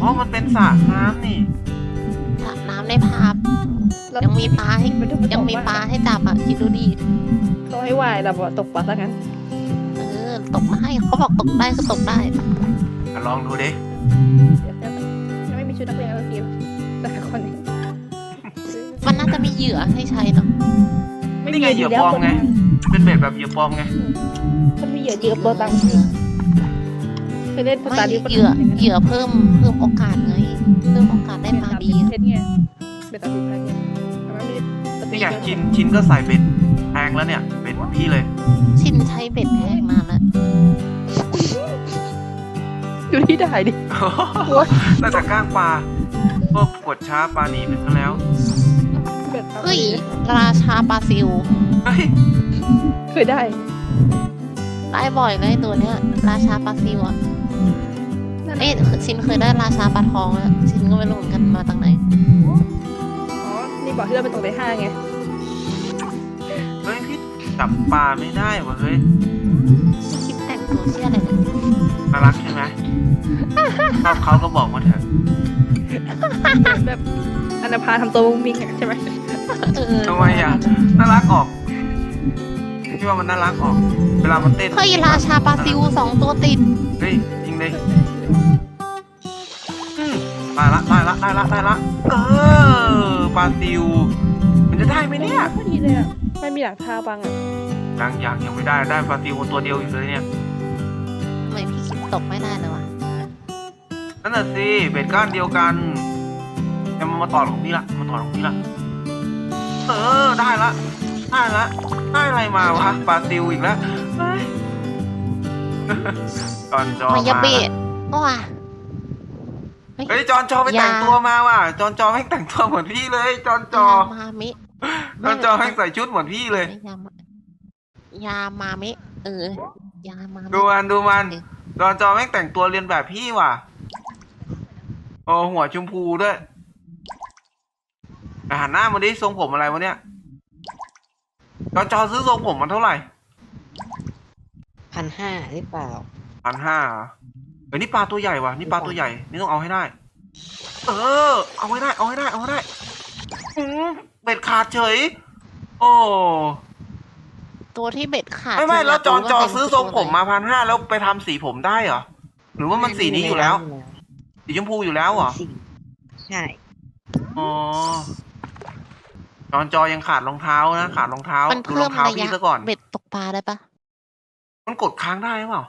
อ๋อมันเป็นสระน้ำนี่ สระน้ำในภาพยังมีปลาให้มันดูมันยังมีปลาให้จับอะคิดดูดิเขาให้วายเราบอกตกปลาซะงั้น เออตกได้เขาบอกตกได้ก็ตกได้อะลองดูดิเดี๋ยวจะจะไม่มีชุดนักเรียนแล้วทีมแต่คนนี้มันน่าจะมีเหยื่อให้ใช้เนาะนี่ไงเหยื่อปลอมไง เป็นเบ็ดแบบเหยื่อปลอมไงมันมีเหยื่อเยอะตัวตังค์เค ยเล่นภาไม่ษาดีเหยื่อเหยื่อเพิ่มเพิ่มโอกาสไงเพิ่มโอกาสได้ปลาดีอะเพชรไงเป็นตาดีเพชรไงแต่ว่ามีนี่ไงชินชินก็ใส่เบ็ดแพงแล้วเนี่ยเบ็ดเหมือนพี่เลยชินใช้เบ็ดแพงนานแล้วดูที่ได้ดิน่าจะก้างปลาพวกกดช้าปลาหนีไปซะแล้วแบบตาเฮ้ยดีราชาปลาซิลเฮ้ยเคยได้ ได้บ่อยเลยตัวเนี้ย ราชาปลาซิลอะนั่น เอ๊ะชินเคยได้ราชาปลาทองอะชินก็ไม่รู้เหมือนกันมาจากไหน อ๋อ นี่บอกที่เราเป็นตกในห้างไง เฮ้ยพี่จับปลาไม่ได้วะเฮ้ยไม่คิดแต่งตัวเชี่ยอะไรเนี่ยน่ารักใช่ไหมชอบเขาก็บอกมาเถอะแบบอนาภาทำตัวมุ้งมิ้งอะใช่ไหมเออทำไมอะน่ารักออกพี่ว่ามันน่ารักออก เวลามันเต้นเฮ้ยราชาปลาซิลสองตัวติดเฮ้ยจริงเลยอืม ได้ละได้ละได้ละได้ละเออปลาซิว มันจะได้ไหมเนี่ยพอดีเลยอะไม่มีหลังคาบังอะยังยังยังไม่ได้ได้ปลาซิวตัวเดียวอยู่เลยเนี่ยทำไมพี่คิดตกไม่ได้เลยวะนั่นน่ะสิเบ็ดก้านเดียวกันจะมามาต่อของพี่ละมาต่อของพี่ละเออได้ละได้ละได้อะไรมาวะปลาซิวอีกแล้วเฮ้ยจอนจอมายาเบละะว้า เฮ้ยจอนจอไปแต่งยาตัวมาว่ะจอนจอแม่งแต่งตัวเหมือนพี่เลยจอนจอยามาเมะจอนจอแม่งใส่ชุดเหมือนพี่เลย ไม่ยามายามาเมะเออยามาเมะดูมันดูมันเออจอนจอแม่งแต่งตัวเรียนแบบพี่ว่ะโอ้หัวชมพูด้วยแต่หันหน้ามาดิทรงผมอะไรวะเนี่ยจอนจอซื้อทรงผมมันเท่าไหร่พันห้าหรือเปล่าพันห้า เฮ้ยนี่ปลาตัวใหญ่ว่ะนี่ปลาตัวใหญ่นี่ต้องเอาให้ได้ เออ เอาให้ได้เอาให้ได้เอาให้ได้อืมเบ็ดขาดเฉย โอ้ตัวที่เบ็ดขาดไม่ไม่คืแล้วจอนจออยากรู้ว่าซื้อทรงผมเป็นมาพันห้าแล้วไปทำสีผมได้เหรอหรือว่ามันสีนี้อยู่แล้ว สีชมพูอยู่แล้วเหรอสีใช่ อ๋อจอนจอยังขาดรองเท้านะขาดรองเท้ามันดูเพิ่รอมงเท้าระพี่ยะซะก่อนเบ็ดตกปลาได้ปะมันกดค้างได้หรือเปล่า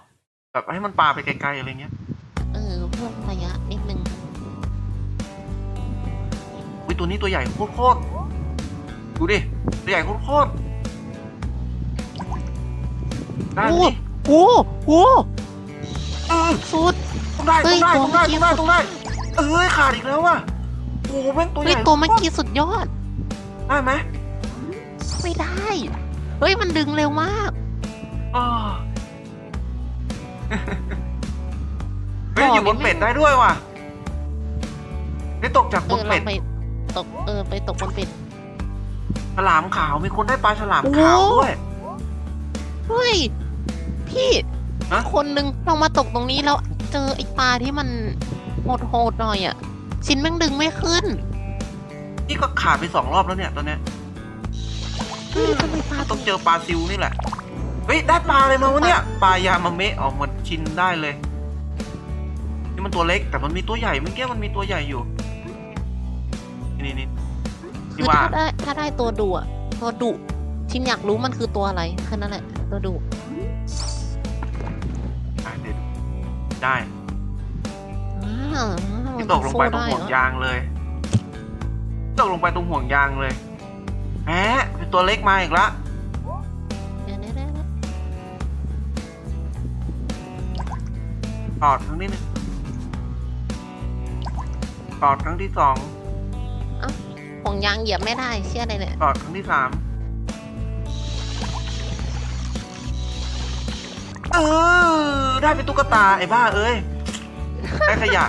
แบบให้มันปลาไปไกลๆอะไรเงี้ยเออเพิ่มระยะนิดนึงอุ้ยตัวนี้ตัวใหญ่โคตรๆดูดิ ตัวใหญ่โคตรๆได้ไหมโอ้นี่โหโอ้เออสุด ต้องได้เฮ้ต้องยได้ตัวต้องได้เมื่อกี้ต้องได้ต้องได้ เอ้ยขาดอีกแล้วว่ะโอ้โหแม่งตัวใหเฮ้ยญ่ตัวเมื่อกี้สุดยอด ได้ไหมไม่ได้ เฮ้ยมันดึงเร็วมากอ้อ เฮ้ยอยู่บนเป็ดได้ด้วยว่ะได้ตกจากเอบนอเป็เราดไปตกเออไปตกบนเป็ด ฉลามขาวมีคนได้ปลาฉลามโอ้โหขาวด้วย เฮ้ย พี่ฮะคนนึงลองมาตกตรงนี้แล้วเจอไอ้ปลาที่มันโหดโหดๆหน่อยอะ ชิ้นแม่งดึงไม่ขึ้น นี่ก็ขาดไปสองรอบแล้วเนี่ยตอนเนี้ยเฮ้ยทำไมปลาตต้อกงเจอปลาซิวนี่แหละ เฮ้ยได้ปลาอะไรมาวะเนี่ยปลายามาเมะออกมาชินได้เลย นี่มันตัวเล็กแต่มันมีตัวใหญ่เมื่อกี้มันมีตัวใหญ่อยู่ นี่นี่คืที่อว่าถ้าได้ถ้าได้ตัวดุอะตัวดุชิ้นอยากรู้มันคือตัวอะไรแค่นั้นแหละตัวดุอะเดี๋ยวได้อ่ามัที่นตกลงไปตรงสู้ด้ห่วงเรอยางเลยตกลงไปตรงห่วงยางเลยแหมเป็นตัวเล็กมาอีกละ ตอดครั้งที่หนึ่งตอดครั้งที่สองห่วงยางเหยียบไม่ได้เชื่ออะไรเนี่ยตอดครั้งที่สามเออ ได้เป็นตุ๊กตา ไอ้บ้าเอ้ย ได้ขยะ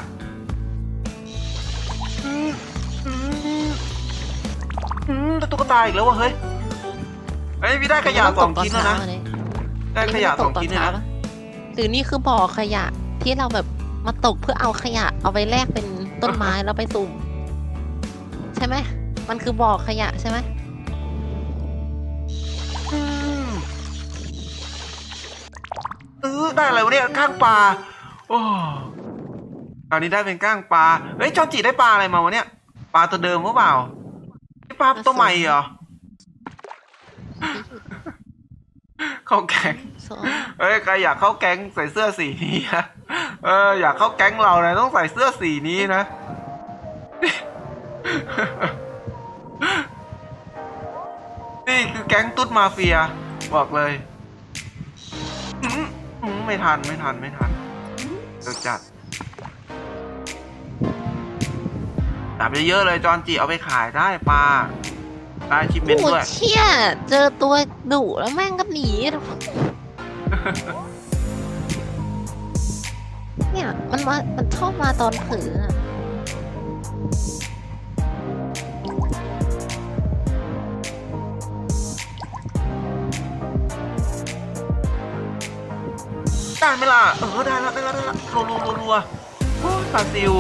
อืมอืมอืมได้ตุ๊กตาอีกแล้ววะเฮ้ยเฮ้ยพี่ได้ขยะสองชิ้นแล้วนะ ได้ขยะสองชิ้นเลยนะ หรือนี่คือบ่อขยะ ที่เราแบบมาตกเพื่อเอาขยะ เอาไปแลกเป็นต้นไม้แล้วไปสุ่มใช่ไหมมันคือบ่อขยะใช่ไหมอืมเออได้อะไรวะเนี่ยก้างปลาโอ้คราวนี้ได้เป็นก้างปลาเฮ้ยจอนจีได้ปลาอะไรมาวะเนี่ยปลาตัวเดิมหรือเปล่านี่ปลาตัวใหม่เหรอเข้าแก๊งสองเอ้ยใครอยากเข้าแก๊งใส่เสื้อสีนี้นะ เอออยากเข้าแก๊งเรานะต้องใส่เสื้อสีนี้นะ นี่คือแก๊งตุ๊ดมาเฟีย บอกเลยไม่ทันไม่ทันไม่ทันเดี๋ยวจัดจับเยอะๆเลยจอนจีเอาไปขายได้ปลาได้ชิปเมนด้วยเชี่ย เจอตัวดุแล้วแม่งก็หนี เนี่ย มันมามันชอบมาตอนเผลออะได้ไหมล่ะ เออได้แล้วได้แล้วได้แล้วรัวรัวรัวรัวโอ้ยปลาซิว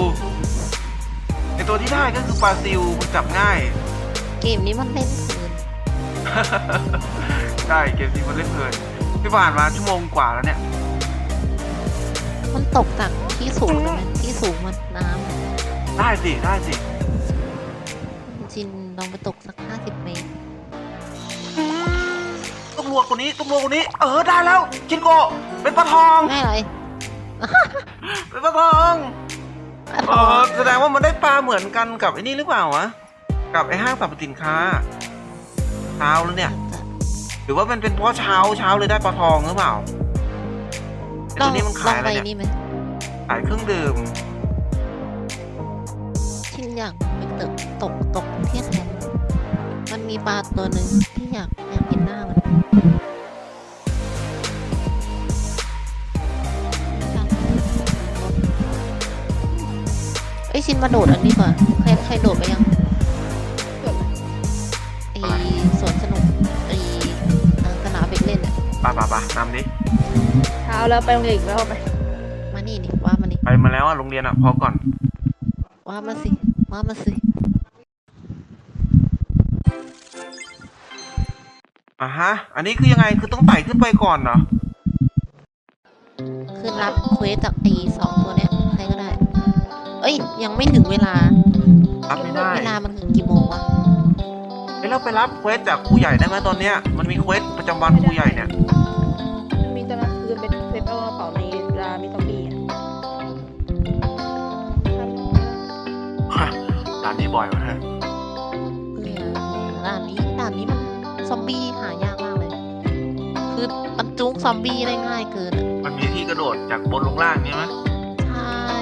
ไอตัวที่ได้ก็คือปลาซิวมันจับง่าย เกมนี้มันเล่นเกินใช่เกมนี้มันเล่นเพลินพี่ผ่านมาชั่วโมงกว่าแล้วเนี่ย มันตกจากที่สูงเลยนะที่สูงมันน้ำอะได้สิ ได้สิจินลองไปตกสักห้าสิบเมตรอืมต้องรัวกว่านี้ ต้องรัวกว่านี้ เออ ได้แล้ว จินโกะเป็นปลาทองไม่อะไรเป็นปลาทอง เออแสดงว่ามันได้ปลาเหมือนกันกับไอ้นี่หรือเปล่าวะ กับไอ้ห้างสรรพสินค้า เช้าแล้วเนี่ย หรือว่ามันเป็นเพราะเช้าเช้าเลยได้ปลาทองหรือเปล่า ไอ้ลตัอวงนี้มันลอขางยอะไรไปเนี่ยนี่ไหมขายเครื่องดื่มชินอยากไปตกตกตกที่แคมป์มันมีปลาตัวหนึ่งที่อยากอยากเห็นหน้ามันเอ้ยชินมาโดดอันนี้ก่อนใครใครโดดไปยังไอสวนสนุกไอทางสนามเด็กเล่นอะปะปะปะนำดิเช้าแล้วไปโรงเรียนอีกแล้วไหมมานี่ดิว่ามานี่ไปมาแล้วอะโรงเรียนอะพอก่อน ว่ามาสิ ว่ามาสิอะฮะ อันนี้คือยังไงคือต้องไต่ขึ้นไปก่อนเหรอ คือรับเควสจากไอสองตัวเนี้ยใครก็ได้ เอ้ย ยังไม่ถึงเวลา รับไม่ได้เวลามันคือกี่โมงวะเอ้ยเราไปรับเควสจากครูใหญ่ได้ไหมตอนเนี้ยมันมีเควสประจำวันครูใหญ่เนี่ย ซอมบี้ได้ง่ายเกินอะมันมีที่กระโดดจากบนลงล่างใช่ไหมใช่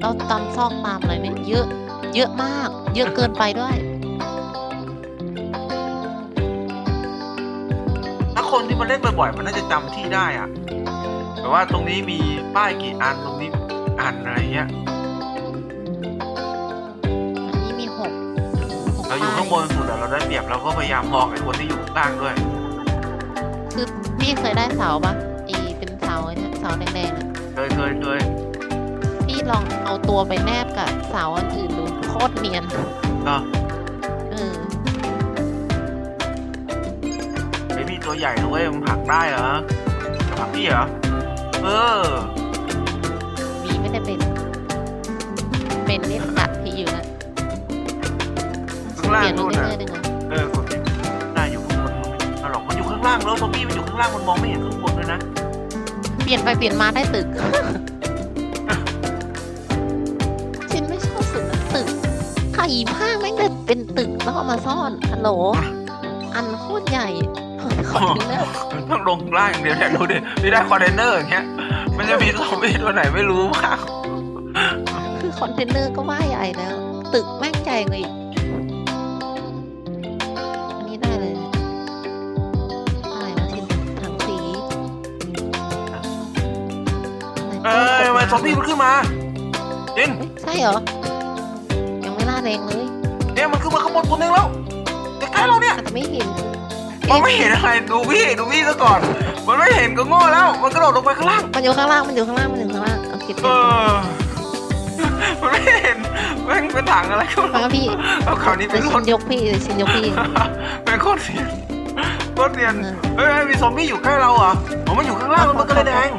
เราตามซอกตามอะไรเนี่ยเยอะ เยอะมาก เยอะเกินไปด้วย ถ้าคนที่มาเล่นบ่อยๆมันน่าจะจำที่ได้อะแต่ว่าตรงนี้มีป้ายกี่อันตรงนี้กี่อันอะไรเงี้ย อันนี้มีหกหกเราอยู่ข้างบนสุดอะเราได้เปรียบเราก็พยายามมองไอ้คนที่อยู่ข้างล่างด้วย คือพี่เคยได้เสาปะไอเป็นเสาไอ้เนี่ยเสาแดงๆอะเคยเคยเคยพี่ลองเอาตัวไปแนบกับเสาอันอื่นดูโคตรเนียนก็เออไอ้พี่ตัวใหญ่นะเว้ยมันผลักได้เหรอจะผลักพี่เหรอเออมีไม่ได้เป็น เป็นนี่กัดพี่อยู่นะข้างล่างเปลี่ยนนู่นเรื่น่ะอยๆได้ไงเออางล่างแล้วซอมบี้มันอยู่ข้างล่างมันมองไม่เห็นข้างบนด้วยนะเปลี่ยนไปเปลี่ยนมาได้ตึกชินไม่ชอบสุดนะตึกไข่ผ้าแม่งเลยเป็นตึกแล้วเอามาซ่อนฮัลโหล อันโคตรใหญ่ขอถึงแล้วมันต้องลงล่างอย่างเดียวเนี่ยดูดินี่ได้คอนเทนเนอร์อย่างเงี้ย มันจะมีซอมบี้ตัวไหนไม่รู้มากคือคอนเทนเนอร์ก็ว่าใหญ่แล้ว ตึกแม่งใหญ่กว่าอีก ซอมบี้มันขึ้นมาจินเฮ้ยใช่เหรอ ยังไม่ล่าแรงเลยเนี่ยมันขึ้นมาข้างบนตัวนึงแล้วใกล้ๆเราเนี่ยอาจจะไม่เห็นมันไม่เห็นอะไรดูพี่ดูพี่ซะก่อน มันไม่เห็นก็โง่แล้ว มันกระโดดลงไปข้างล่างมันอยู่ข้างล่างมันอยู่ข้างล่างมันอยู่ข้างล่างโอเคคิดเอเป็นอมันไม่เห็นแม่งเป็นถังอะไรก็ไม่รู้พี่เอาคราวนี้เป็นวรชิถนยกพี่เดี๋ยชินยกพี่เป็นโคตรเนียนโคตรเนียนเออเฮ้ยเฮ้ยมีซอมบี้อยู่ใกล้เราเหรออ๋อมันอยู่ข้างล่างมันก็เลยแดง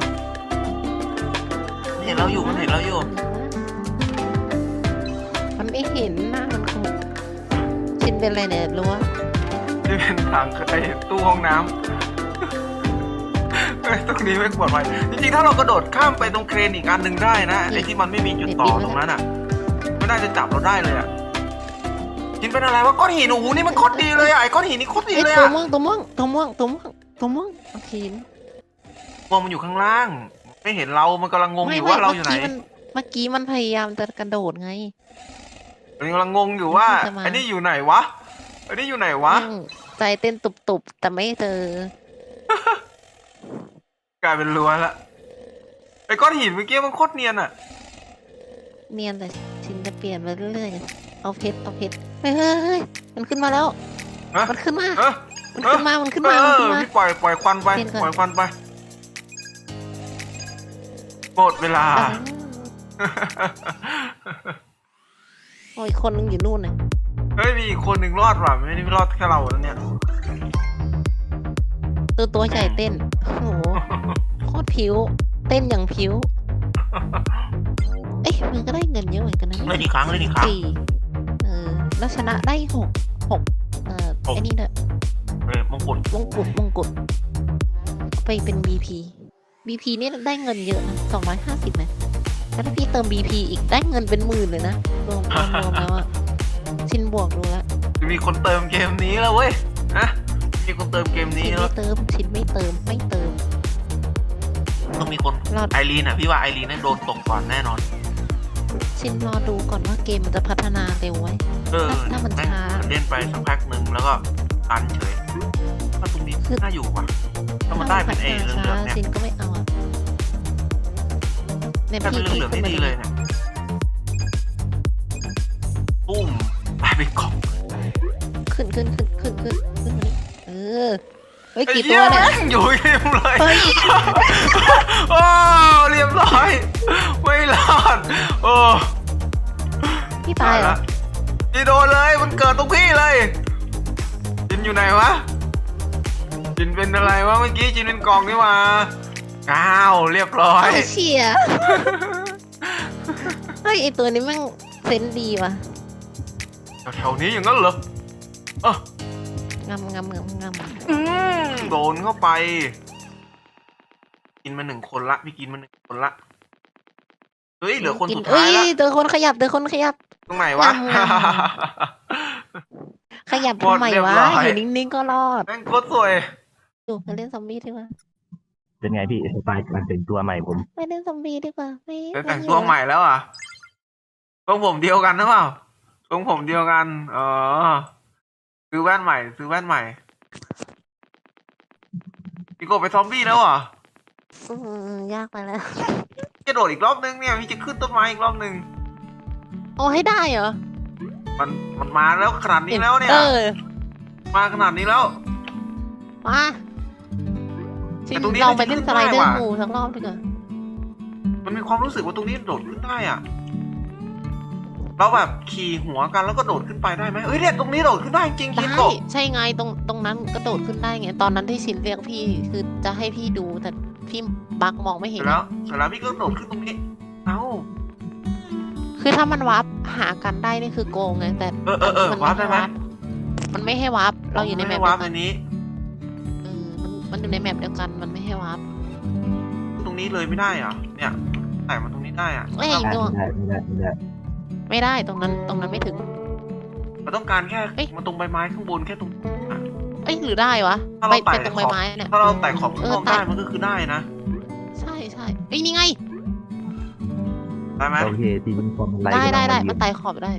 เห็นเราอยู่มันเห็นเราอยู่ มันไม่เห็นหน้ามันคงชินเป็นอะไรเนี่ยรู้ว่าที่เป็นทางไอ้ตู้ห้องน้ำเฮ้ยตรงนี้ไม่ปลอดภัยจริงๆ ถ้าเรากระโดดข้ามไปตรงเครนอีกอันหนึ่งได้นะไอ้ที่มันไม่มีจุดต่อตรงนั้นอะไม่น่าจะจับเราได้เลยอะกินเป็นอะไรวะก้อนหินโอ้โหนี่มันโคตรดีเลยอะไอ้ก้อนหินนี่โคตรดีไอ้เลยตัวอะม่วงตัวม่วงตัวม่วงตัวม่วงตัวม่วงโอเคมองมันอยู่ข้างล่าง ไม่เห็นเรา มันกำลังงงอยู่ว่าเราอยู่ไหนเมื่อกี้มันพยายามจะกระโดดไง มันกำลังงงอยู่ว่า มันจะมาไอ้นี่อยู่ไหนวะไอ้นี่อยู่ไหนวะ อืมใจเต้นตุบๆ แต่ไม่เจอกลายเป็นรั้วละไอ้ก้อนหินเมื่อกี้มันโคตรเนียนอะเนียนแต่ชินจะเปลี่ยนไปเรื่อยๆ เอาเพชรเอาเพชรเฮ้ยเฮ้ยเฮ้ยมันขึ้นมาแล้ว ฮะมันขึ้นมา เออมันขึ้นมา มันขึ้นเอมา มันอขึ้นมา พี่ปล่อยปล่อยควันไป เปลี่ยนก่อน ปล่อยควันไป หมดเวลาอ่าโอ้ยคนนึงอยู่นู่นน่ะเฮ้ย มีอีกคนหนึ่งรอดว่ะไม่ได้รอดแค่เราแล้วเนี่ย ตัวตัวใหญ่เต้น โอ้โหโคตรผิว เต้นอย่างผิว เอ้ยมันก็ได้เงินเยอะเหมือนกันนะเล่นอีกครั้งเล่นอีกครั้ง สี่เออ แล้วชนะได้หกหกเออหก ไอ้นี่เนอะเฮ้ยมงกุฎมงกุฎมงกุฎไปเป็น BP BP นี่ได้เงินเยอะนะสองร้อยห้าสิบนะแล้วถ้าพี่เติม BP อีกได้เงินเป็นหมื่นเลยนะรวมรวมรวมแล้วอะชินบวกดูแล้วจะมีคนเติมเกมนี้แล้วเว้ยนะมีคนเติมเกมชินี้นแล้ไม่วเติมชินไม่เติมไม่เติม ต้องมีคนรอไอรีนอะพี่ว่าไอรีนนั่นโดนตกก่อนแน่นอน ชินรอดูก่อนว่าเกมมันจะพัฒนาเร็วไว้เออถ้ามันแม่งช้าเล่นไปสักพักหนึ่งแล้วก็ตันเฉยว่าตรงนี้คือน่าอยู่ว่ะถ้ามันได้เป็นเอเหลืช้าองๆเนี่ยชินก็ไม่ เอาอะเนี่ยถ้าเป็พี่นเหลืองๆขึ้นี่นมาดีเลยเนี่ยปุ้มไปเป็นกล่องขึ้นขึ้นขึ้นขึ้นขึ้นขึ้นมานี่เออเฮ้ยไอ้กี่เหี้ตัยวเนี่ยแม่งอยู่เกมเลยเฮ้ย โอ้เรียบร้อยไม่รอดโอ้พี่ตายเหรอ พี่โดนเลยมันเกิดตรงพี่เลย จินอยู่ไหนวะ จินเป็นอะไรวะเมื่อกี้จินเป็นกล่องนี่หว่า อ้าวเรียบร้อยไอ้เชี่ยเฮ้ยไอตัวนี้แม่งเซนส์ดีว่ะแถวๆนี้อย่างนั้นเหรอเอองำงำงำงำอืมโดนเข้าไป กินมาหนึ่งคนละ พี่กินมาหนึ่งคนละ เฮ้ยเหลือคนกิสุดเอ้ท้ายยละเจอคนขยับเจอคนขยับ ตรงไหนวะงำงขยับหมดทำไมเรียบวะร้อย อยู่นิ่งๆก็รอด แม่งโคตรสวย ดูไปเล่นซอมบี้ดีกว่า เป็นไงพี่สไตล์การแต่งตัวใหม่ผมไปเล่นซอมบี้ดีกว่า ไม่ไปไม่แต่งอยู่ตัวใหม่แล้วอะทรงผมเดียวกันหรือเปล่าทรงผมเดียวกันอ๋อซื้อแว่นใหม่ ซื้อแว่นใหม่พี่โกบไปซอมบี้แล้วเหรอะอืมยากไปแล้วจะโดดอีกรอบนึงเนี่ยพี่จะขึ้นต้นไม้อีกรอบนึงโอ้ให้ได้เหรอมันมันมาแล้วขนาดนี้แล้วเนี่ย เออมาขนาดนี้แล้ว มา ชิแต่นตรงนี้ เราไปมันจะเล่นขึ้สนไลได้เดอร์ว่ะงูสักรอบดีกว่ามันมีความรู้สึกว่าตรงนี้โดดขึ้นได้อะ เราแบบขี่หัวกันแล้วก็โดดขึ้นไปได้ไหมเอ้ยเนี่ยตรงนี้โดดขึ้นได้จริงๆได้คิดโกบใช่ไงตรงตรงนั้นกระโดดขึ้นได้ไงตอนนั้นที่ชินเรียกพี่คือจะให้พี่ดูแต่พี่บักมองไม่เสเห็ร็นจแล้วเสร็จแล้วพี่ก็โดดขึ้นตรงนี้ เอ้า คือถ้ามันวับหากันได้นี่คือโกงไงแต่เออเออเออมันวาร์ปได้ไหม มันไม่ให้วับเราอยู่ในแมปวาเดีร์ยวกันปในนี้เออ มันมันอยู่ในแมปเดียวกันมันไม่ให้วับตรงนี้เลยไม่ได้เหรอเนี่ยใส่มาตรงนี้ได้อะเอ้ยไม่ตัวได้ไม่ได้ไม่ได้ไม่ได้ตรงนั้นตรงนั้นไม่ถึง เราต้องการแค่เอ้ย มาตรงใบไม้ข้างบนแค่ตรง เอ้ยหรือได้วะถ้าไปเราไต่ไปตรงใบไม้เนี่ยถ้าเราไต่ขอบข้างนอกเออไต่ได้มันก็คือได้นะใช่ใช่เอ้ยนี่ไง ได้ไหมโอเคทีมันความอะไรได้ได้ได้กำลังมันไต่ขอบได้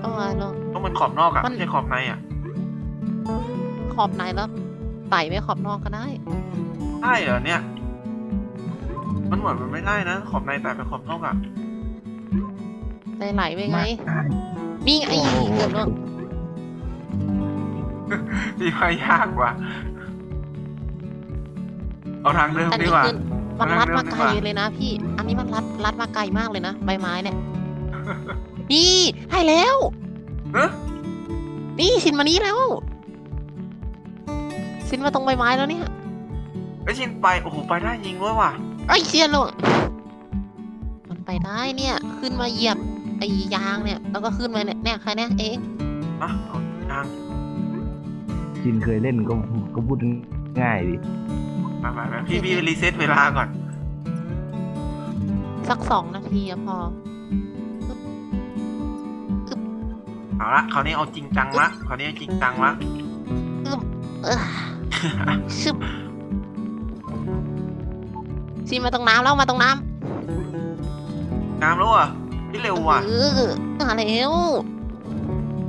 เอามาลอง ต้องเป็นขอบนอกอะมัน ไม่ใช่ขอบในอะขอบในแล้ว ไต่ไม่ขอบนอกก็ได้ ได้เหรอเนี่ย มันเหมือนมันไม่ได้นะ ขอบในแต่ไปขอบนอกอะไหลไหลไปไงได้นี่ไงเกือบแล้วพี่ว่ายากว่ะ เอาทางเดิมอันดีนี้กว่าขึ้นมันรัดมาเร็วๆไกลดีกว่าเลยนะพี่ อันนี้มันรัดรัดมาไกลมากเลยนะใบไม้เนี่ย นี่ให้แล้วเอ๊ะนี่ชินมานี้แล้ว ชินมาตรงใบไม้แล้วเนี่ยไอชินไป โอ้โห ไปได้จริงด้วยว่ะไอ้ยเชียนลงมันไปได้เนี่ย ขึ้นมาเหยียบไอ้ยางเนี่ย แล้วก็ขึ้นมาเนี่ยเนี่ยใครเนี่ยเองอะเอาทางชินเคยเล่นก็ก็พูดง่ายดิมาไปไปพี่พี่รีเซ็ตเวลาก่อน สักสองนาทีอะพอ เอาละคราวนี้เอาจริงจังละคราวนี้เอาจริงจังละเออ ชึบชินมาตรงน้ำแล้วมาตรงน้น้ำแล้วอะพี่เร็วำว่ะเออมาแล้ว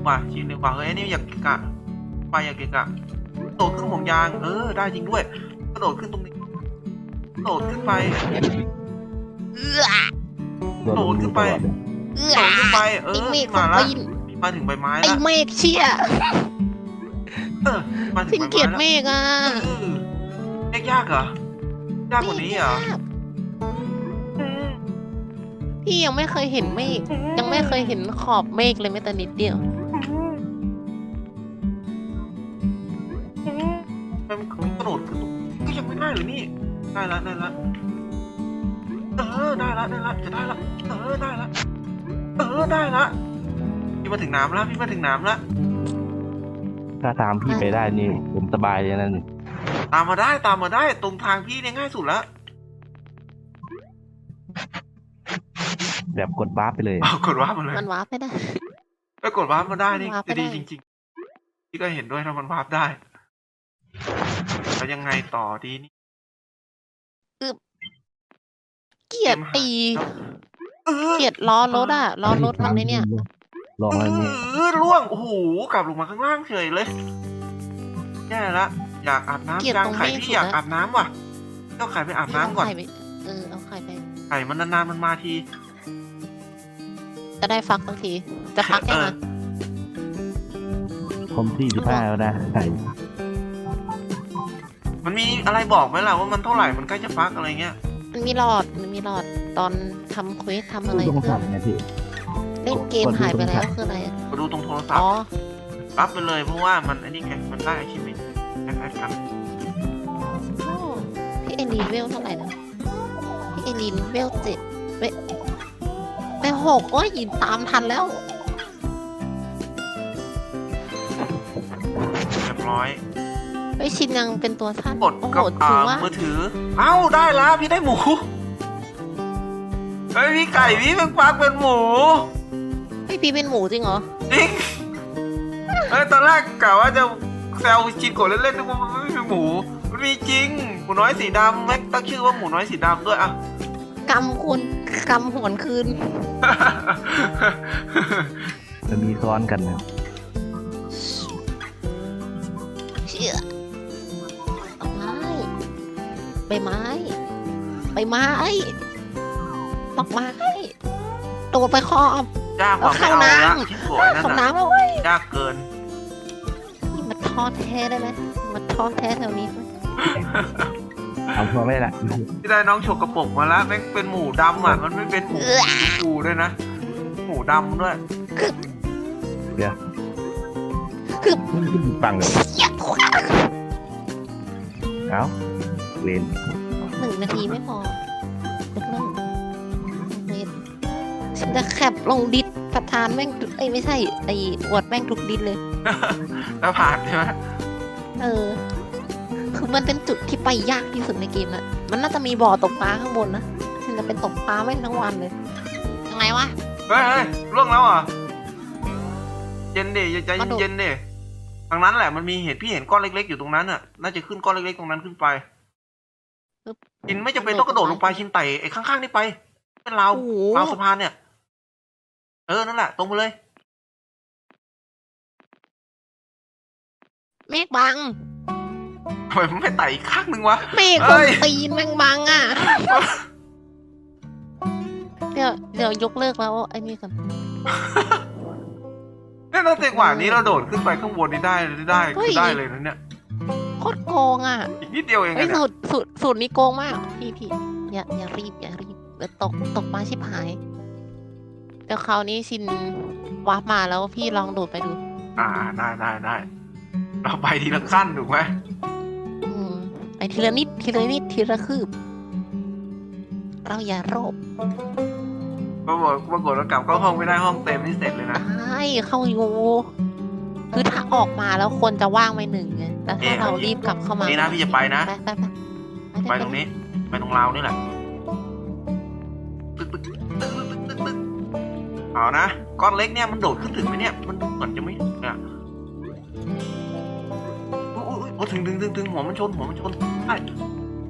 ว่ะชินเร็วว่ะเฮ้ยอันนี่อยากเกะกะไปอยากเกะกะกระโดดขึ้นห่วงยาง เออ ได้จริงด้วยกระโดดขึ้นตรงนี้กระโดดขึ้นไป เอื้อตัวโดดขึ้นไปตลอดเลยเอื้กอระโดดขึ้นไป เอไอ้อเมฆขอมางละปีนมาถึงใบไม้ไอ้ละเมฆเชี่ย เออมาถึสิ้งนใบเกียรติไม้เมละฆอะเออเรียกยากเหรอยากกว่านี้เหรอไม่ยากพี่ยังไม่เคยเห็นเมฆยังไม่เคยเห็นขอบเมฆเลยแม้แต่นิดเดียวมันกระโดดขึ้นก็ยังไม่ได้เลยนี่ได้ละได้ละเออได้ละได้ละจะได้ละเออได้ละเออได้ละพี่มาถึงน้ำแล้วพี่มาถึงน้ำแล้ว ถ้าตามพี่ไปได้นี่ผมสบายเลยนั่นตามมาได้ตามมาได้ตรงทางพี่เนี่ยง่ายสุดแล้วแบบกดบ้าร์ปไปเลยเอากดว้าร์ปมาเลยมันวาร์ปไม่ได้ ถ้ากดว้าร์ปมาได้นี่วาร์ปไม่จะดีได้ จริงๆพี่ก็เห็นด้วยถ้ามันว้าร์ปได้แล้วยังไงต่อดีนี่ เกลียดเกมหาไอ้เออเกลียดล้อรถอะล้อรถมันในเนี่ย ลองแล้วนี่เออล่วง โอ้โห กลับลงมาข้างล่างเฉยเลย แย่ละ อยากอาบเกลียดน้ำจังตรงไข่เมฆพี่สุดอยากละอาบน้ำว่ะเอาไข่ไปอาบน้ำก่อนเอาไข่ไปเออ เอาไข่ไป ไข่มันนานๆมันมาที จะได้ฟักบางที จะฟักยังไงเออคมที่สิบห้าแล้วนะใช่มันมีอะไรบอกไหมล่ะว่ามันเท่าไหร่ มันใกล้จะฟักอะไรเงี้ย มันมีหลอด มันมีหลอดตอนทำเควสทำอะไรต้องเพื่อทำไงพี่ เล่นเกมหายไปแล้วคืออะไรอะมาดูตรงโทรศัพอ๋อท์รับไปเลยเพราะว่ามันอันนี้ไงมันได้อาชีพนี้แอดกันโอ้พี่เอลีนเวลเท่าไหร่นะพี่เอลีนเวลเจ็ดเวไปหกโอ้ยยินตามทันแล้ว เรียบร้อยไอยชินยังเป็นตัวสั้นกดโอ้โหกับถือ่าอว่า มือถือ เอ้าได้แล้วพี่ได้หมูเฮ้ยพี่ไก่พี่เป็นฟักเป็นหมู ไอยพี่เป็นหมูจริงเหรอ จริงเฮ้ยตอนแรกกะว่าจะแซวชินโกะเล่นๆนึกว่ามันไม่มีหมู มันมีจริง หมูน้อยสีดำแม่งตั้งชื่อว่าหมูน้อยสีดำด้วยอะ กำคุณกำหวนคืนมันมีซ้อนกันนะเชี่ยดอกไม้ใบไม้ใบไม้ดอกไม้โดดไปคอบ ยากกว่าไม่เข้าเอาละน้ำชินโกะนั่นเข้าน่ะน้ำแล้วเว้ยยากเกิน นี่มันทอดแท้ได้ไหมมันทอดแท้แถวนี้ไหมเอาพอไม่ละที่ได้น้องโชกกระปรกมาแล้วแม่งเป็นหมูดำอะมันไม่เป็นหมูฟูด้วยนะหมูดำด้วยมันขึ้นฟังเลยเชี่ยเอ้าเวนหนึ่งนาทีไม่พอลดหนึ่งเว้นฉันจะแคปลงดิส ประธานแม่งทุกเอ้ยไม่ใช่ไอ้อวดแม่งทุกดิสเลยแล้วผ่านใช่ไหมเออ คือมันเป็นจุดที่ไปยากที่สุดในเกมนะมันน่าจะมีบ่อตกปลาข้างบนนะฉันจะเป็นตกปลาแม่งทั้งวันเลย ยังไงวะ เฮ้ยเฮ้ยล่วงแล้วเหรอะเย็นดิใจกระโดด เย็นๆดิทางนั้นแหละมันมีเห็นพี่เห็นก้อนเล็ก ๆ อยู่ตรงนั้นอะน่าจะขึ้นก้อนเล็กๆตรงนั้นขึ้นไปชินไม่จำเป็นต้องกระโดดลงไปชินไต่ไอ้ข้างๆนี่ไป เป็นราวโอ้โหราวสะพานเนี่ย เออ นั่นแหละ ตรงไปเลย เมฆบัง ทำไมมันไม่ไต่อีกข้างหนึ่งวะ เมฆเอ้คนยตีนแม่งบังอะ เดี๋ยวเดี๋ยวยกเลิกแล้วไอ้นี่กันเนี่ยถ้าจังหวะนี้เราโดดขึ้นไปข้างบนนี่ได้ได้เฮ้ยคือได้เลยนะเนี่ย โคตรโกงอะอีกนิดเดียวเองไอ้อะยเนี่ยสูตรสูตรสูตรนี้โกงมาก พี่พี่อย่าอย่ารีบอย่ารีบเดี๋ยวตกตกมาชิบหาย เดี๋ยวคราวนี้ชินวาร์ปมาแล้วพี่ลองโดดไปดู อ่าได้ได้ได้เราไปทีละขั้นถูกไหมอืมไปทีละนิดทีละนิดทีละคืบ เราอย่าโรบปรากฏปรากฏเรากลับเข้าห้องไม่ได้ห้องเต็มนี่เสร็จเลยนะได้เข้าอยู่คือถ้าออกมาแล้วคนจะว่างไปหนึ่งไงแล้วถ้าเรารีบกลับเข้ามานี่นะพี่จะไปนะ ไปไปไปไปตรงนี้ ไปตรงราวนี่แหละตึกตึกตึกตึกตึกตึกตึก เอานะก้อนเล็กเนี่ยมันโดดขึ้นถึงไหมเนี่ย มันเหมือนจะไม่ถึงอะอุ๊ยอุ๊ยอุ๊ยโอ้ถึงถึงถึงถึงหัวมันชนหัวมันชนได้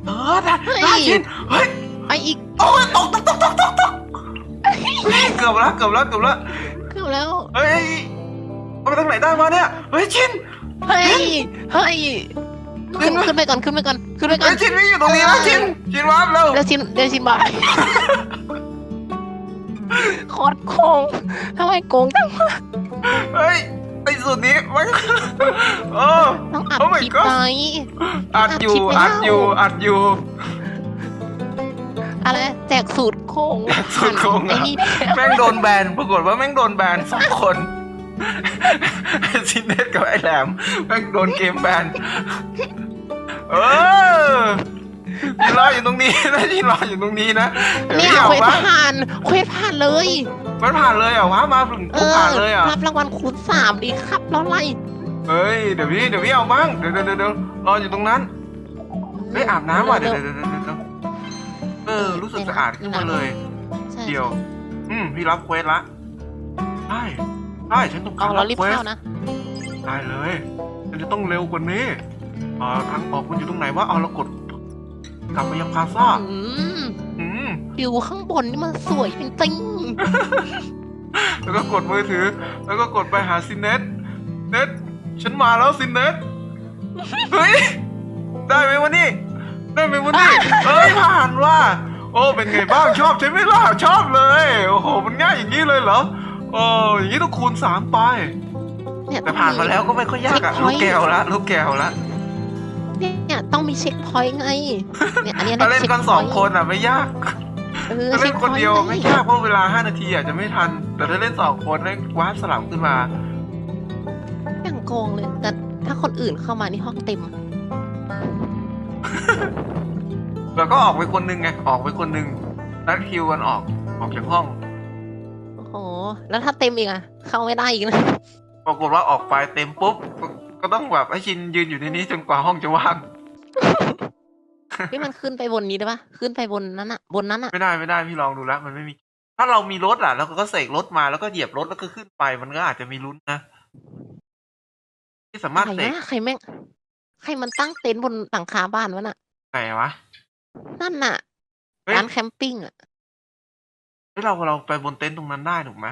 เออได้ได้ชินเฮ้ยไปอีกโอ้ยตกตกตกตกตกตกเกือบแล้วเกือบแล้วเกือบแล้วขึ้นแล้วเฮ้ยเอาไปทางไหนได้มาเนี่ยเฮ้ยชินเฮ้ยเฮ้ยขึ้นขึ้นไปก่อนขึ้นไปก่อนขึ้นไปก่อเฮ้นยชินไม่อยู่ตรงนี้แล้วชินชินวาร์ปเร็วเดี๋ยวชินเดี๋ยวชินบาย คอดโกงทำไมโกงจังวะเฮ้ยไอ้สุดนี้มันเออ ต้องอัด Oh my คลิป God ไว้อัดอยู่อัดอยู่อัดอยู่ อะไรแจกสูตรโค้งสูตรโค้งเหรอไอ้นี่เนี่ยแม่งโดนแบนปรากฏว่าแม่งโดนแบนสองคนไอ้ซินเนตกับไอ้แหลมแม่งโดนเกมแบนเออ ยินรออยู่ตรงนี้นะยินรออยู่ตรงนี้นะเดี๋ยวเนี่ยพี่เอาเควสวะผ่านเควสผ่านเลยมันผ่านเลยเหรอวะมาถึงเอปุ๊บอผ่านเลยเหรอะรับรางวัลคูณสามดีครับแล้วไรเฮ้ยเดี๋ยวพี่เดี๋ยวพี่เอาบ้างเดี๋ยวเดี๋ยวเดี๋ยวเดี๋ยวรออยู่ตรงนั้นเฮ้ยอาบน้ำว่ะเดี๋ยวเดี๋ยวเดี๋ยวเดี๋ยวเออรู้สึกสะอาดขึ้นมาเลย ใช่เดี๋ยว อืมพี่รับเควสละได้ได้ฉันต้องเอาการเรารับรีบเควสเข้านะได้เลยฉันจะต้องเร็วกว่านี้เอ่าทางออกมันอยู่ตรงไหนวะเอาเรากด กลับไปยังพลาซ่าอืมอืมวิวข้างบนนี่มันสวยจริงแล้วก็กดมือถือ แล้วก็กดไปหาซินเน็ตเน็ตฉันมาแล้วซินเน็ตเฮ้ย ได้ไหมวะนี่ ได้ไหมวะนี่เฮ้ยผ่านว่ะโอ้ เป็นไงบ้างชอบใช่ไหมล่ะ ชอบเลย โอ้โห มันง่ายอย่างนี้เลยเหรอ โอ้อย่างนี้ต้องคูณสามไป ๆเนี่ยแต่ผ่านมาแล้วก็ไม่ค่อยยากอะลูกแก้วละลูกแก้วละ เนี่ยต้องมีเช็คพอยต์ไงเนี่ยอันนี้ถ้าเล่นกันสองคนอะไม่ยากเออถ้าเช็เล่คนพคอนยต์เดียวไงไม่ยากเพราะเวลาห้านาทีอาจจะไม่ทัน แต่ถ้าเล่นสองคนได้วาดสลับขึ้นมาอย่างโกงเลยแต่ถ้าคนอื่นเข้ามานี่ห้องเต็มแล้วก็ออกไปคนหนึงไงออกไปคนหนึงนัดคิวกันออกออกจากห้องโอ้โหแล้วถ้าเต็มอีกอะเข้าไม่ได้อีกนะปรากฏว่าออกไปเต็มปุ๊บก็ก็ต้องแบบให้ชินยืนอยู่ในนี้จนกว่าห้องจะว่าง พี่มันขึ้นไปบนนี้ได้ปะขึ้นไปบนนั้นอะบนนั้นอะไม่ได้ไม่ได้พี่ลองดูแล้วมันไม่มี ถ้าเรามีรถอะ แล้วก็เสกรถมาแล้วก็เหยียบรถแล้วก็ขึ้นไปมันก็อาจจะมีลุ้นนะที่สามารถใครเสกนะใครแม่งใครมันตั้งเต็นท์บนหลังคาบ้านวะน่ะไหนวะนั่นน่ะเฮ้ยร้านแคมปิ้งอะเฮ้ยเราเราไปบนเต็นท์ตรงนั้นได้ถูกไหม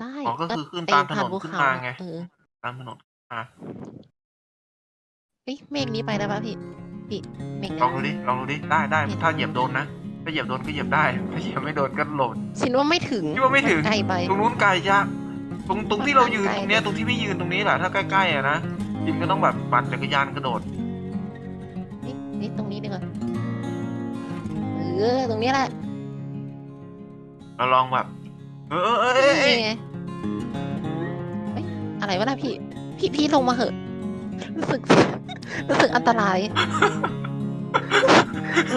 ได้อ๋อก็คือขึ้นไปตามถนนผ่ภูขึ้นเขมาอะไงเออตามถนนมา เฮ้ยเมฆนี้ไปได้ปะพี่พี่เมฆลนี้องดูดิลองดูดิได้ได้ถ้าเหยียบโดนนะถ้าเหยียบโดนก็เหยียบได้ถ้าเหยียบไม่โดนก็โหลดชินว่าไม่ถึงคิดว่าไม่ถึงไกลไปตรงนู้นไกลจ้ะตรงตรงที่เรายืนไกลตรงเนี้ยตรงที่พี่ยืนตรงนี้แหละถ้าใกล้ๆอะนะจินก็ต้องแบบปั่นจักรยานกระโดดนี่นี่ตรงนี้ดีกว่าเออตรงนี้แหละเราลองแบบเออเออเออเออเออนี่ไงเฮ้ยอะไรวะนะพี่ พี่พี่ลงมาเหอะรู้สึก รู้สึกอันตราย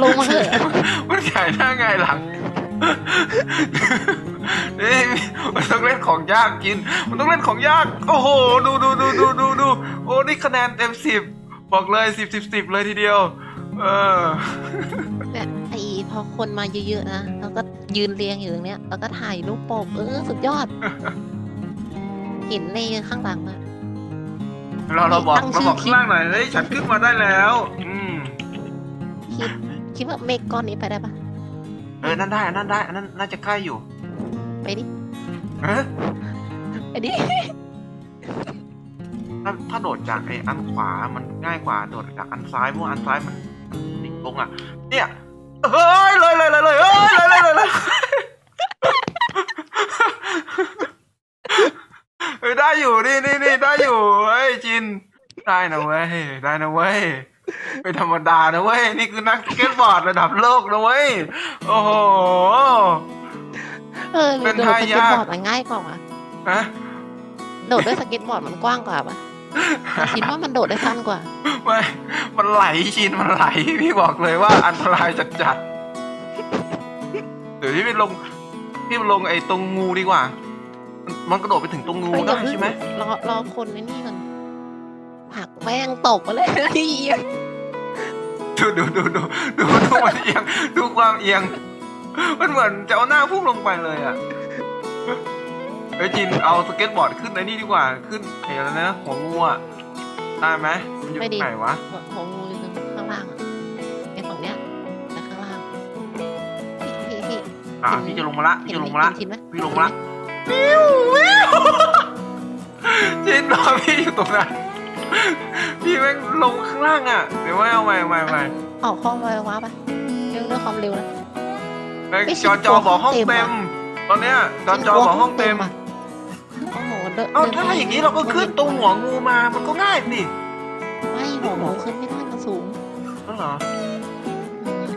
ลงมาเหอะมันใหญ่หน้าไงายหลังเอ้ยมันต้องเล่นของยากกิน มันต้องเล่นของยาก โอ้โห ดูดูดูดูดูดูโอ้ นี่คะแนนเต็มสิบ บอกเลยสิบสิบสิบเลยทีเดียว เออเนี่ยไอพอคนมาเยอะๆนะแล้วก็ยืนเรียงอยู่ตรงเนี้ย แล้วก็ถ่ายรูปปกเออ สุดยอด เห็นในข้างหลังอะ เราเราบอกตั้งเราชื่อบอกคลิปข้างล่างหน่อยเฮ้ยฉันขึ้นมาได้แล้ว อืมคิดคิดว่าเมฆก้อนนี้ไปได้ปะเออนั่นได้อันนั่นได้อันนั้นน่าจะใกล้อยู่ไปดิเอ๊ะไปดิถ้าถ้าโดดจากไอ้อันขวามันง่ายกว่าโดดจากอันซ้ายเพราะว่าอันซ้ายมันติดลงอะ เนี่ยเฮ้ย เลยเลยเลยเลยเฮ้ยเลยเลยเลยเลยเฮ้ย ได้อยู่ นี่นี่นี่ได้อยู่เฮ้ยจินได้นะเว้ย ได้นะเว้ยไม่ธรรมดานะเว้ย นี่คือนักสเก็ตบอร์ดระดับโลกนะเว้ย โอ้โห เออหรือเป็นโดดท่าสเก็ตยากบอร์ดมันง่ายกว่าวะฮะโดดด้วยสเก็ตบอร์ดมันกว้างกว่าปะคิดว่ามันโดดได้สั้นกว่าไม่มันไหลชินมันไหลพี่บอกเลยว่าอันตรายจัดจัดๆเดี๋ยวพี่ไปลงพี่ไปลงไอ้ตรงงูดีกว่า มันมันกระโดดไปถึงตรงงูเฮ้ยอได้ย่าเพิ่งใช่ไหมรอรอคนในนี่ก่อน ผลักแม่งตกมาเลยเอียงดูดูดูดูดูดูมันเอียงดูความเอียง มันเหมือนจะเอาหน้าพุ่งลงไปเลยอะเฮ้ยจินเอาสเก็ตบอร์ดขึ้นไอ้นี่ดีกว่าขึ้นไอ้อะไรนะหัวงูอะได้ไหมมันอยู่ตรงไหนวะหัวหัวงูอยู่ตรงข้างล่างอะไอ้ฝั่งเนี้ยแต่ข้างล่างพี่พี่พี่อ่าพี่จะลงมาละพี่เห็นจะไหลมงมาละเห็นไหมพี่ลงมาละวิววิวจินรอพี่อยู่ตรงนั้น พี่แม่งลงข้างล่างอะ เดี๋ยวไม่เอาใหม่ใหม่ใหม่ออกห้องไว้ว้าปะเรื่องด้วยความเร็วนะเอ้ยไม่จอจอบอกห้องเต็เต็มมอะตอนเนี้ยจอจอบอกห้องเต็มอะโอ้โหเดินเอ้าดินถ้าอย่างนี้เราก็ขึ้นตรงหัวงูมา มันก็ง่ายสิไม่หัวงูขึ้นไม่ได้มันสูงนั่นเหรอ อืม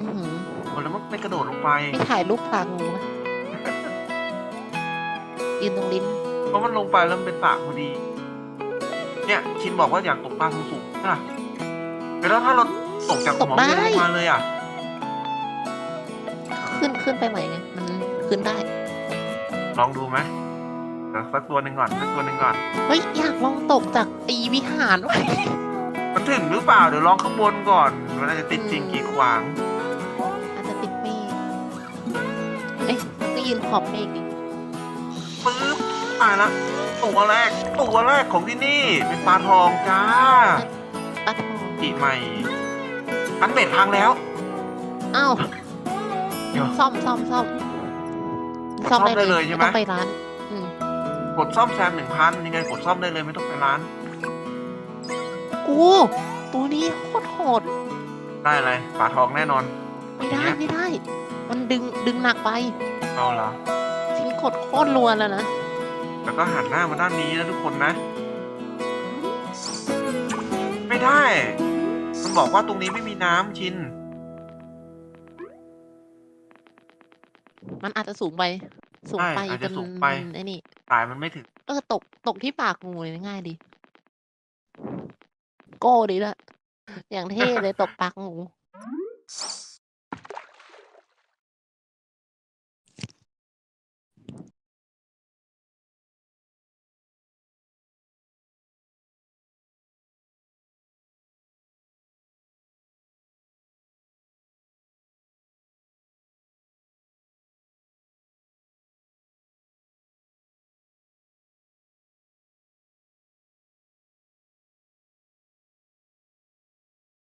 อื้อหือโอ้แล้วมันไม่กระโดดลงไป ไม่ถ่ายรูปปลางูไหม ยืนตรงลิ้น เพราะมันลงไปแล้วมันเป็นปากพอดี เนี่ยชินบอกว่าอยากตกปลาสูงๆใช่ปะแล้วถ้าเราตกจากหัวงูลงมาเลยอะ ขึ้นขึ้นไปใหม่ไงมันขึ้นได้ ลองดูไหมเดี๋ยวสักตัวหนึ่งก่อนสักตัวหนึ่งก่อน เฮ้ยอยากลองตกจากตีวิหารไว้มันถึงหรือเปล่าเดี๋ยวลองข้างบนก่อน มันอาจจะติดจริงกี่ขวาง อาจจะติดเมฆเอ้ยก็ยืนขอบเมฆดิปึ๊บ ตายละตัวแรก ตัวแรกของที่นี่ เป็นปลาทองจ้าปลาทองปีใหม่อันเบ็ดพังแล้วอ้าวเดี๋ยวซ่อมซ่อมซ่อมซ่อมได้เลยใช่ไหม ต้องไปร้านอืมกดซ่อมแซมหนึ่งพันยังไงกดซ่อมได้เลยไม่ต้องไปร้าน กูตัวนี้โคตรโหดได้อะไรปลาทองแน่นอน ไม่ได้เนี่ยไม่ได้ มันดึงดึงหนักไปเอาเหรอทิ้งกดโคตรรัวแล้วนะ แล้วก็หันหน้ามาด้านนี้นะทุกคนนะ ไม่ได้ มันบอกว่าตรงนี้ไม่มีน้ำชิน มันอาจจะสูงไป สูงไปใช่อาจจจะนสูงไป ไอ้นี่ สายมันไม่ถึง เออตกตกที่ปากงูเลยง่ายดี โก้ดีละ อย่างเท่เลยตกปากงู